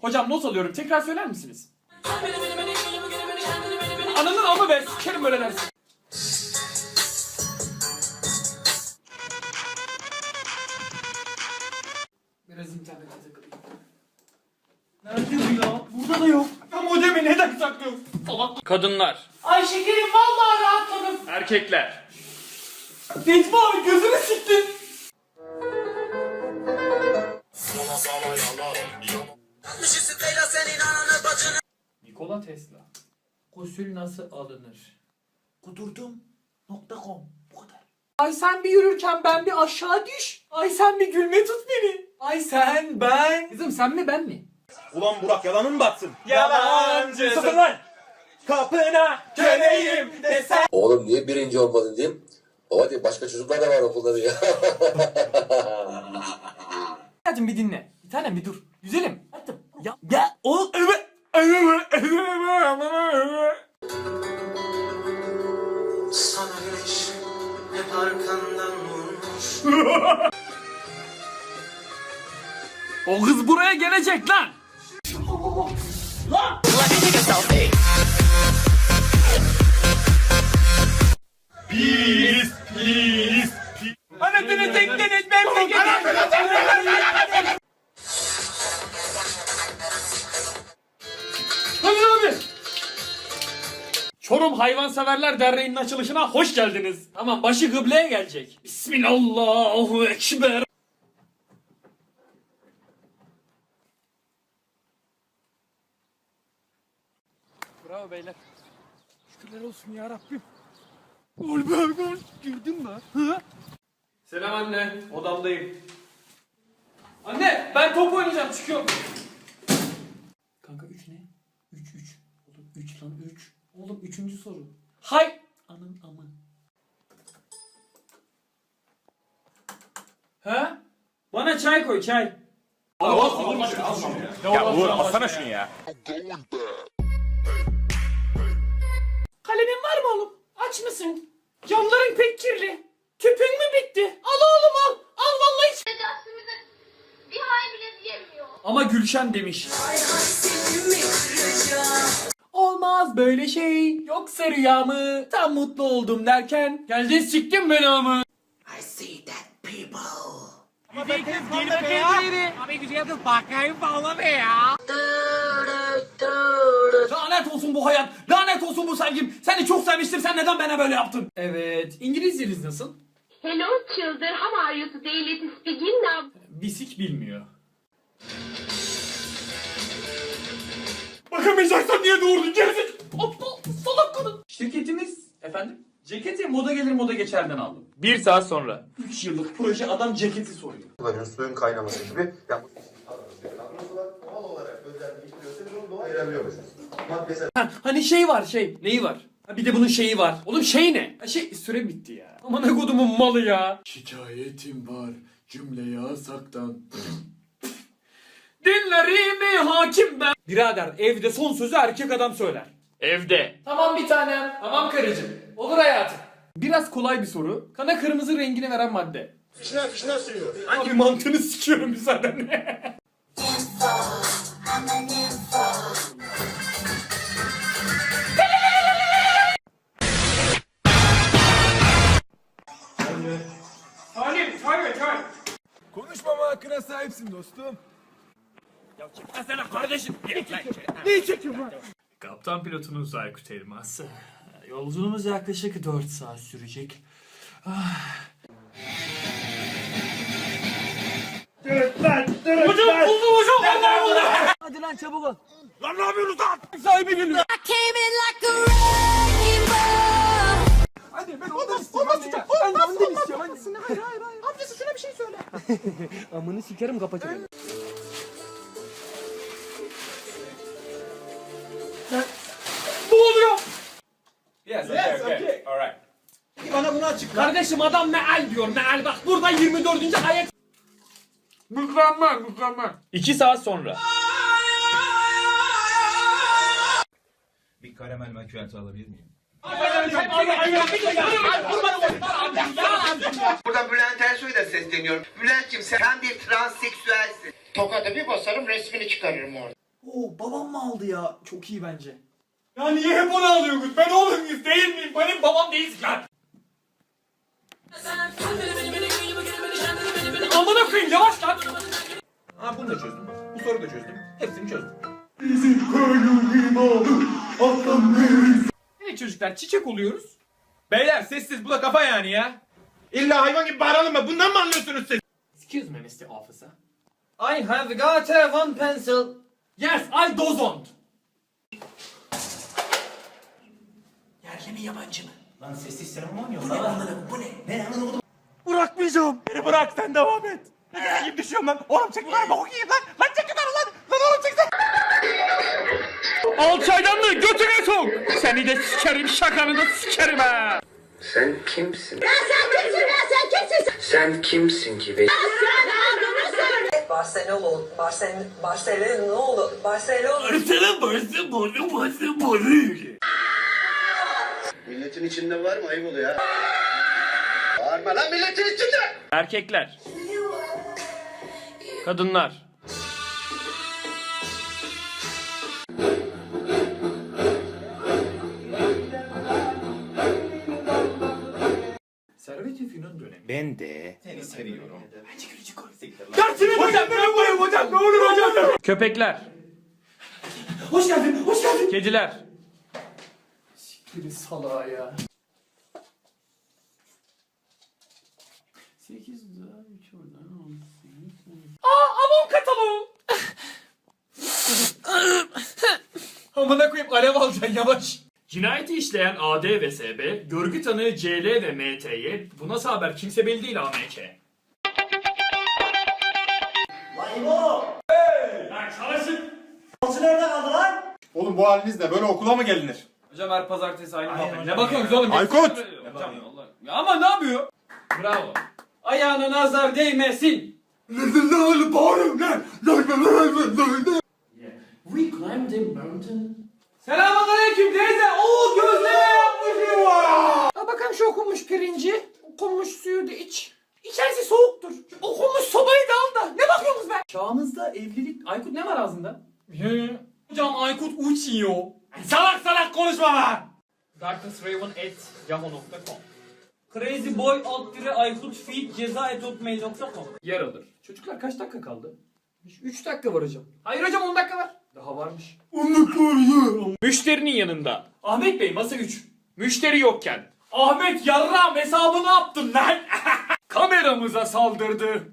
Hocam not alıyorum. Tekrar söyler misiniz? Ananın amı be. Sikerim böyle dersin. Biraz internete takılayım. Nerede bu ya? Burada da yok. Ya modemi neden saklıyorsun? Salak. Kadınlar. Ay şekerim vallahi rahatladım. Erkekler. Necmi abi gözünü siktin. Nikola Tesla. Gusül nasıl alınır? Kudurdum.com Bu kadar. Ay sen bir yürürken ben bir aşağı düş. Ay sen bir gülme tut beni. Ay sen ben. Kızım sen mi ben mi? Ulan Burak yalanın mı batsın? Yalancı. Sakın lan! Kapına köleyim desen. Oğlum niye birinci olmadın diyeyim. Baba diye başka çocuklar da var okulda diyor. Hadi bir dinle. Bir tanem bir dur. Güzelim. Hadi. Ya ya o Sana güneş hep arkandan vurmuş O kız buraya gelecek lan. Lan! Pis, pis, Çorum Hayvanseverler Derneği'nin açılışına hoş geldiniz. Tamam başı kıbleye gelecek. Bismillahü Ekber. Bravo beyler. Şükürler olsun ya Rabbim. Gol be gol. Girdin mi? Hı? Selam anne. Odamdayım. Anne ben top oynayacağım çıkıyorum. Kanka 3 ne? 3 3. Oğlum 3 lan 3. Oğlum 3. soru. Hay. Anın amı. Ha? Bana çay koy çay. Ya Uğur alsana şunu ya. Kalemin var mı oğlum? Aç mısın? Camların pek kirli. Tüpün mü bitti? Al oğlum al. Al vallahi hiç. Dersimize bir hay bile diyemiyor. Ama Gülşen demiş. Olmaz böyle şey. Yoksa rüya mı? Tam mutlu oldum derken. Geldin siktin beni ama. I see that people Lanet olsun bu hayat. Lanet olsun bu sevgim. Seni çok sevmiştim. Sen neden bana böyle yaptın? Evet. İngilizceniz nasıl? Hello children, how are you today? Let's begin now. Bisik bilmiyor. Bakamayacaksan niye doğurdun gerizek? Aptal salak kadın. Şirketimiz efendim ceketi moda gelir moda geçerden aldım. Bir saat sonra. 3 yıllık proje adam ceketi soruyor. kullanıyor suyun kaynaması gibi. Yani doğal olarak onu. Maddesel Ha, hani şey var şey. Neyi var? Ha, bir de bunun şeyi var. Oğlum şey ne? Ha, şey süre bitti ya. Aman ne kodumun malı ya. Şikayetim var cümle yasaktan. Hakim ben. Birader evde son sözü erkek adam söyler. Evde. Tamam bir tanem. Tamam karıcığım. Olur hayatım. Biraz kolay bir soru. Kana kırmızı rengini veren madde. fişne fişne sürüyor. Hangi mantığını sikiyorum müsaadenle. Salim, çay ver çay. Konuşmama hakkına sahipsin dostum. Kaptan pilotunuz Aykut Elmas. Yolculuğumuz yaklaşık 4 saat sürecek. hocam buldum hocam. Vallahi buldum. Lan ne yapıyorsunuz lan? Sahibi geliyor. Hadi ben ondan istiyorum. Olmaz ya. Ben de ondan istiyorum. Hadi. Hayır hayır hayır. Amcası şuna bir şey söyle. Amını sikerim kapatırım. Yes, okay, okay. Alright. Bana bunu açıkla. Kardeşim adam meal diyor meal bak burada 24. ayet. Mükemmel mükemmel. 2 saat sonra. Bir karamel macchiato alabilir miyim? Burada Bülent Ersoy'a da sesleniyorum. Bülent'ciğim sen bir transseksüelsin. Tokadı bir basarım resmini çıkarırım orada. Oo babam mı aldı ya? Çok iyi bence. Ya niye hep onu alıyorsunuz? Ben oğlum muyuz değil miyim? Benim babam değilsin lan. Amına koyayım yavaş lan. Ha bunu da çözdüm. Bu soruyu da çözdüm. Hepsini çözdüm. Evet çocuklar çiçek oluyoruz. Beyler sessiz bu da kafa yani ya. İlla hayvan gibi bağıralım mı? Bundan mı anlıyorsunuz siz? Excuse me Mr. Officer. I have got a one pencil. Yes I dozond. Yerli mi yabancı mı? Lan sessiz sinema ya. Bu ne anladım bu ne? Ne anladım? Bırakmayacağım. Beni bırak sen devam et. Ne kadar iyi düşüyorum lan. Oğlum çek lan bok yiyeyim lan. Lan çek lan lan. Lan oğlum çek sen. Alçaydanlığı götüne sok. Seni de sikerim şakanı da sikerim ha. Sen kimsin? Sen kimsin ya sen kimsin? Sen kimsin ki be? Sen adını söyle. Barcelona, Barcelona, Barcelona, Barcelona. Milletin içinde var mı? Ayıp oluyor ya. Bağırma lan milletin içinde! Erkekler. Kadınlar. Servet-i Fünun dönemi. Ben de. Seni seviyorum. Dersini hocam ne yapayım hocam ne olur hocam. Köpekler. Hoş geldin, hoş geldin. Kediler. Siktirin salağa ya. 8 daha 3 oradan 18. Aa Avon kataloğu. Amına koyayım alev alacaksın yavaş. Cinayeti işleyen AD ve SB, görgü tanığı CL ve MT'ye, bu nasıl haber kimse belli değil AMK. Lan çalışın. Oğlum bu halinizle böyle okula mı gelinir? Hocam her pazartesi aynı muhabbet. Ne bakıyorsunuz oğlum? Aykut! Hocam Allah. Ya ama ne yapıyor? Bravo. Ayağına nazar değmesin. We climbed a mountain. Selamünaleyküm teyze. Oo gözleme yapmışım var. Ha bakalım şu okunmuş pirinci. Okunmuş suyu da iç. İçerisi soğuktur. Şu okunmuş sobayı da al da. Ne bakıyorsunuz be? Çağımızda evlilik... Aykut ne var ağzında? Hocam Aykut uçuyor. Salak salak konuşma lan. darknessraven.yahoo.com Crazyboy alt dire Aykut feed ceza etotmail.com Yer alır. Çocuklar kaç dakika kaldı? 3 dakika var hocam. Hayır hocam 10 dakika var. Daha varmış. 10 dakika var ya. Müşterinin yanında. Ahmet Bey masa 3. Müşteri yokken. Ahmet yarram hesabı ne yaptın lan? Kameramıza saldırdı.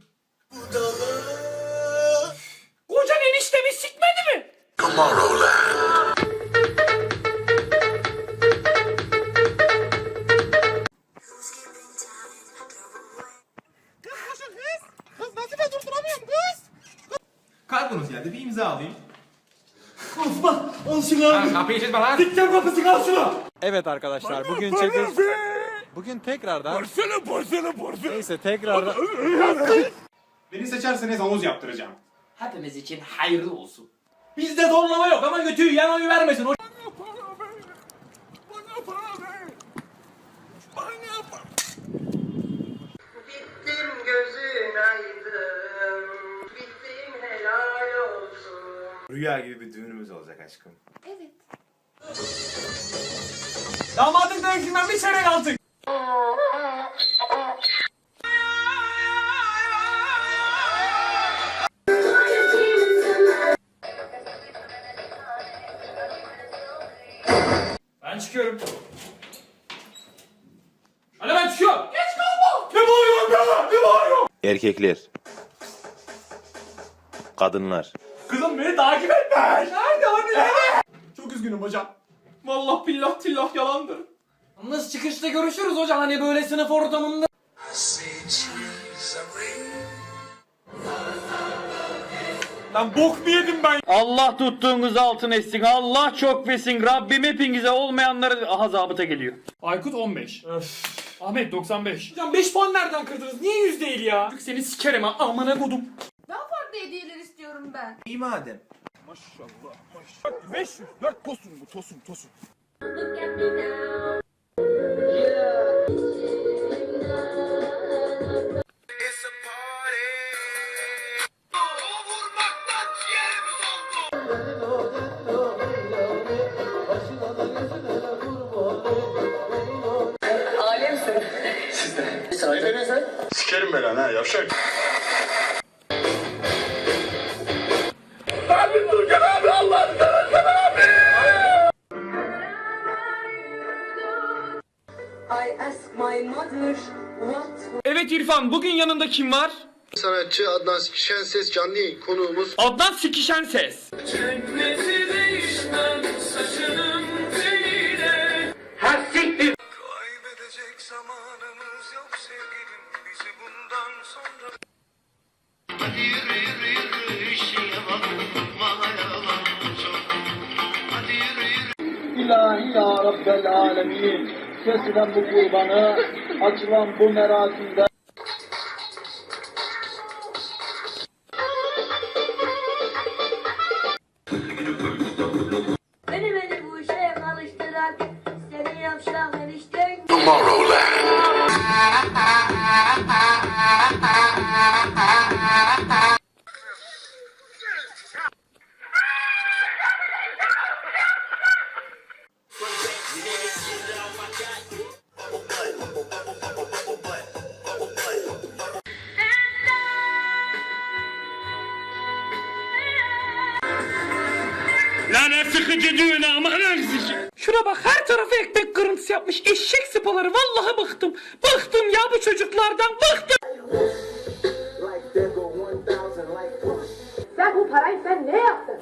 Kargonuz geldi, bir imza alayım. Evet arkadaşlar bugün çekiş... Bugün tekrardan... Neyse tekrardan... Beni seçerseniz havuz yaptıracağım. Hepimiz için hayırlı olsun. Bizde zorlama yok ama götüyü yan oyu vermesin. O- Bittim Rüya gibi bir düğünümüz olacak aşkım. Damadın dövüşünden bir çeyrek aldık. Ben çıkıyorum. Hadi ben çıkıyorum. Geç kalma. Ne bağırıyorsun be? Ne bağırıyorsun? Erkekler. Kadınlar. Kızım beni takip etme. Nerede hani nerede? Çok üzgünüm hocam. Vallahi billah tillah yalandır. Nasıl çıkışta görüşürüz hocam hani böyle sınıf ortamında. Lan bok mu yedim ben? Allah tuttuğunuz altın etsin. Allah çok versin. Rabbim hepinize olmayanları aha zabıta geliyor. Aykut 15. Ahmet 95. Hocam 5 puan nereden kırdınız? Niye 100 değil ya? Seni sikerim ha. Amına kodum. Hediyeler istiyorum ben. İyi madem. Alemsin. İrfan bugün yanında kim var? Sanatçı Adnan Şenses canlı yayın konuğumuz. Adnan Sikişen Ses. İlahi ya Rabbel Alemin. Kesilen bu kurbanı, açılan bu merasimde sıkıcı düğün aman Şuna bak her tarafı ekmek kırıntısı yapmış eşek sıpaları vallahi bıktım. Bıktım ya bu çocuklardan bıktım. Sen bu parayı sen ne yaptın?